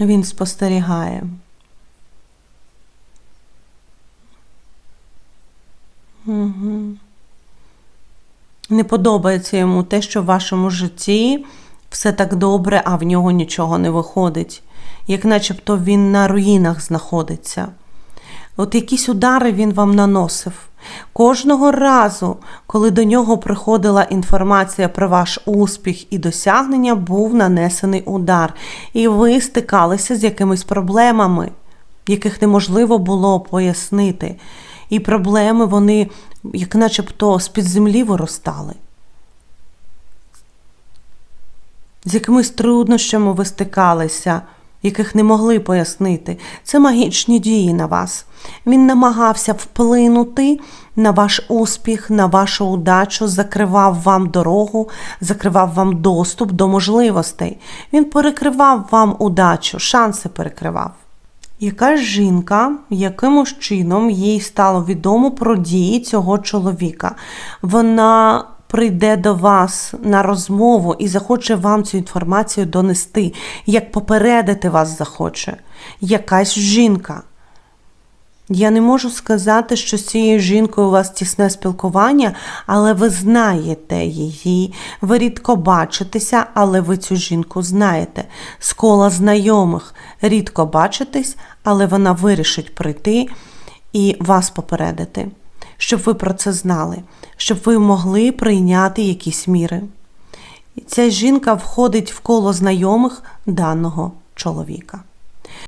Він спостерігає. Угу. Не подобається йому те, що в вашому житті все так добре, а в нього нічого не виходить. Як начебто він на руїнах знаходиться. От якісь удари він вам наносив. Кожного разу, коли до нього приходила інформація про ваш успіх і досягнення, був нанесений удар, і ви стикалися з якимись проблемами, яких неможливо було пояснити. І проблеми вони, як начебто, з-під землі виростали. З якимись труднощами ви стикалися, яких не могли пояснити. Це магічні дії на вас. Він намагався вплинути на ваш успіх, на вашу удачу, закривав вам дорогу, закривав вам доступ до можливостей. Він перекривав вам удачу, шанси перекривав. Якась жінка якимось чином їй стало відомо про дії цього чоловіка. Вона прийде до вас на розмову і захоче вам цю інформацію донести, як попередити вас захоче. Якась жінка. Я не можу сказати, що з цією жінкою у вас тісне спілкування, але ви знаєте її, ви рідко бачитеся, але ви цю жінку знаєте. З кола знайомих рідко бачитесь, але вона вирішить прийти і вас попередити, щоб ви про це знали, щоб ви могли прийняти якісь міри. Ця жінка входить в коло знайомих даного чоловіка.